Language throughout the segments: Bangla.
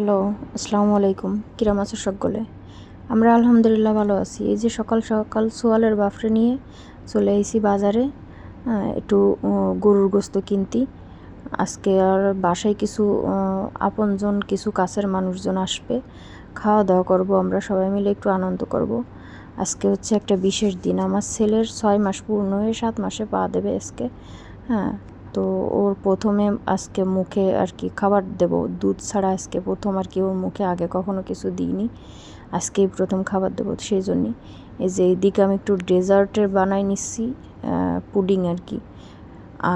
হ্যালো, আসসালামু আলাইকুম। কিরাম আছো সকলে? আমরা আলহামদুলিল্লাহ ভালো আছি। এই যে সকাল সকাল সোয়ালের বাফরে নিয়ে চলে এসেছি বাজারে একটু গরুর গোস্ত কিনতি। আজকে আর বাসায় কিছু আপনজন, কিছু কাছের মানুষজন আসবে। খাওয়া দাওয়া করব আমরা, সবাই মিলে একটু আনন্দ করব। আজকে হচ্ছে একটা বিশেষ দিন। আমার ছেলের ছয় মাস পূর্ণ হয়ে সাত মাসে পা দেবে আজকে। হ্যাঁ তো ওর প্রথমে আজকে মুখে আর কি খাবার দেব। দুধ ছাড়া আজকে প্রথম আর কি ওর মুখে আগে কখনো কিছু দিইনি। আজকেই প্রথম খাবার দেবো সেই জন্যই এই যে এইদিকে আমি একটু ডেজার্টের বানাই নিচ্ছি পুডিং আর কি।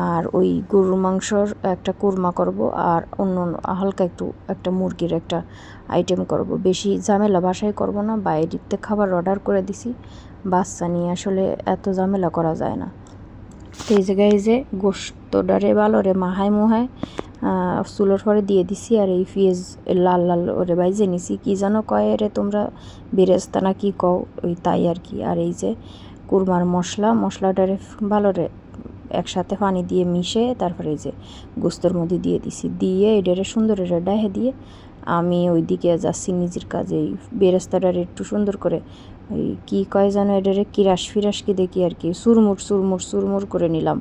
আর ওই গরুর মাংসর একটা কোরমা করব আর অন্য অন্য হালকা একটু একটা মুরগির একটা আইটেম করব। বেশি ঝামেলা বাসায় করব না, বাইরেতে খাবার অর্ডার করে দিছি। বাচ্চা নিয়ে আসলে এত ঝামেলা করা যায় না। তো এই জায়গায় যে গোস্তটারে ভালো রে মাহায় মুহায় চুলোর পরে দিয়ে দিছি আর এই পেঁয়াজ লাল লাল ওরে বাইজে নিছি। কি যেন কয় রে তোমরা? বেরেস্তা না কি কও? ওই তাই আর কি। আর এই যে কুরমার মশলা, মশলাটারে ভালো রে একসাথে পানি দিয়ে মিশে তারপরে এই যে গোস্তর মধ্যে দিয়ে দিছি। দিয়ে এটারে সুন্দর এটা ডাহে দিয়ে আমি ওইদিকে যাচ্ছি নিজের কাজে। এই বেরেস্তাটারে একটু সুন্দর করে ওই কী কয় যেন এটারে কিরাস ফিরাস কি দেখি আর কি, সুরমুর সুরমুর সুরমুর করে নিলাম।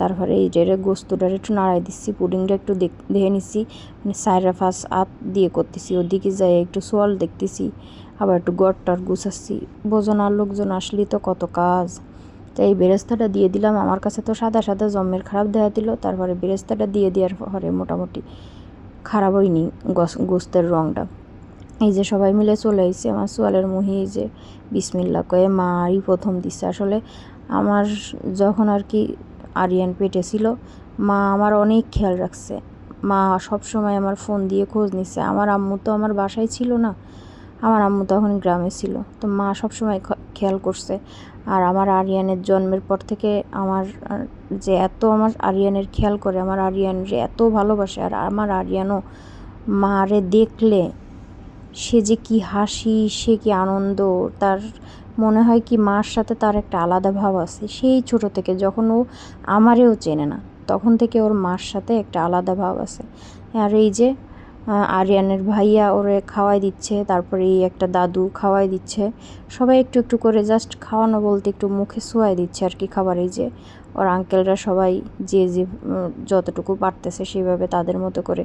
তারপরে এই ডেরে গোস্তটারে একটু নাড়াই দিচ্ছি, পুডিংটা একটু দেখে নিচ্ছি মানে সাইরা ফাস আত দিয়ে করতেছি, ওদিকে যাই একটু সোয়াল দেখতেছি, আবার একটু গড়টার গুছাচ্ছি। বোঝন আর লোকজন আসলেই তো কত কাজ। তো এই বেরেস্তাটা দিয়ে দিলাম, আমার কাছে তো সাদা সাদা জম্মের খারাপ দেখা দিল, তারপরে বেরেস্তাটা দিয়ে দেওয়ার পরে মোটামুটি খারাপ হয়নি গোস্তের রঙটা এই যে সবাই মিলে চলে এসেছে আমার সোয়ালের মুহি এই যে বিসমিল্লা কয়ে মাই প্রথম দিচ্ছে আসলে আমার যখন আর কি আরিয়ান পেটে ছিল, মা আমার অনেক খেয়াল রাখছে। মা সব সময় আমার ফোন দিয়ে খোঁজ নিচ্ছে আমার আম্মু তো আমার বাসায় ছিল না, আমার আম্মু তখন গ্রামে ছিল। তো মা সব সময় খেয়াল করছে। আর আমার আরিয়ানের জন্মের পর থেকে আমার যে এত আমার আরিয়ানের খেয়াল করে, আমার আরিয়ান যে এত ভালোবাসে, আর আমার আরিয়ানও মারে দেখলে সে যে কি হাসি, সে কি আনন্দ, তার মনে হয় কি মার সাথে তার একটা আলাদা ভাব আছে। সেই ছোট থেকে যখন ও আমারেও চেনে না, তখন থেকে ওর মার সাথে একটা আলাদা ভাব আছে। আর এই যে আরিয়ানের ভাইয়া ওরে খাওয়াই দিচ্ছে তারপরে এই একটা দাদু খাওয়াই দিচ্ছে। সবাই একটু একটু করে জাস্ট খাওয়ানো বলতে একটু মুখে শোয়াই দিচ্ছে আর কি খাবার এই যে ওর আঙ্কেলরা সবাই যে যে যতটুকু পারতেছে সেভাবে তাদের মতো করে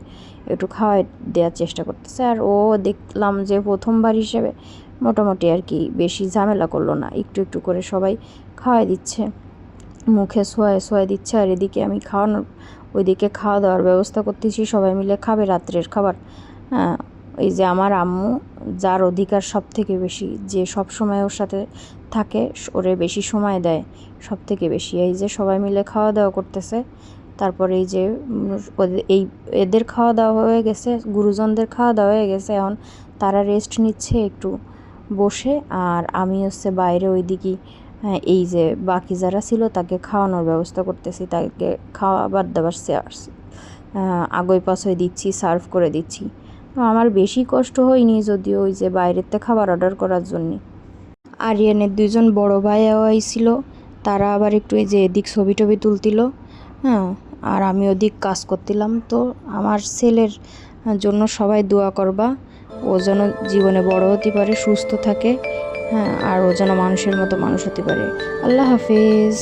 একটু খাওয়াই দেওয়ার চেষ্টা করতেছে। আর ও দেখলাম যে প্রথমবার হিসেবে মোটামুটি আর কি বেশি ঝামেলা করল না, একটু একটু করে সবাই খাওয়াই দিচ্ছে। মুখে শোয়ায় শোয়াই দিচ্ছে আর এদিকে আমি খাওয়ানোর ওইদিকে খাওয়া দাওয়ার ব্যবস্থা করতেছি, সবাই মিলে খাবে রাত্রের খাবার। হ্যাঁ এই যে আমার আম্মু, যার অধিকার সব থেকে বেশি, যে সব সময় ওর সাথে থাকে, ওরে বেশি সময় দেয় সব থেকে বেশি। এই যে সবাই মিলে খাওয়া দাওয়া করতেছে, তারপরে এই যে এই এদের খাওয়া দাওয়া হয়ে গেছে, গুরুজনদের খাওয়া দাওয়া হয়ে গেছে, এখন তারা রেস্ট নিচ্ছে একটু বসে, আর আমি হচ্ছে বাইরে ওইদিকে হ্যাঁ এই যে বাকি যারা ছিল তাকে খাওয়ানোর ব্যবস্থা করতেছি, তাকে খাওয়াবার দাবার আগই পাশই দিচ্ছি, সার্ভ করে দিচ্ছি। আমার বেশি কষ্ট হয়নি যদিও ওই যে বাইরেতে খাবার অর্ডার করার জন্যে। আরিয়ানের দুজন বড় ভাইয়াও আইছিল তারা আবার একটু এই যে এদিক ছবি টবি তুলতিল হ্যাঁ আর আমি ওদিক কাজ করতিলাম। তো আমার ছেলের জন্য সবাই দোয়া করবা, ও যেন জীবনে বড় হতে পারে, সুস্থ থাকে। হ্যাঁ আর ও যেন মানুষের মতো মানুষ হতে পারে। আল্লাহ হাফিজ।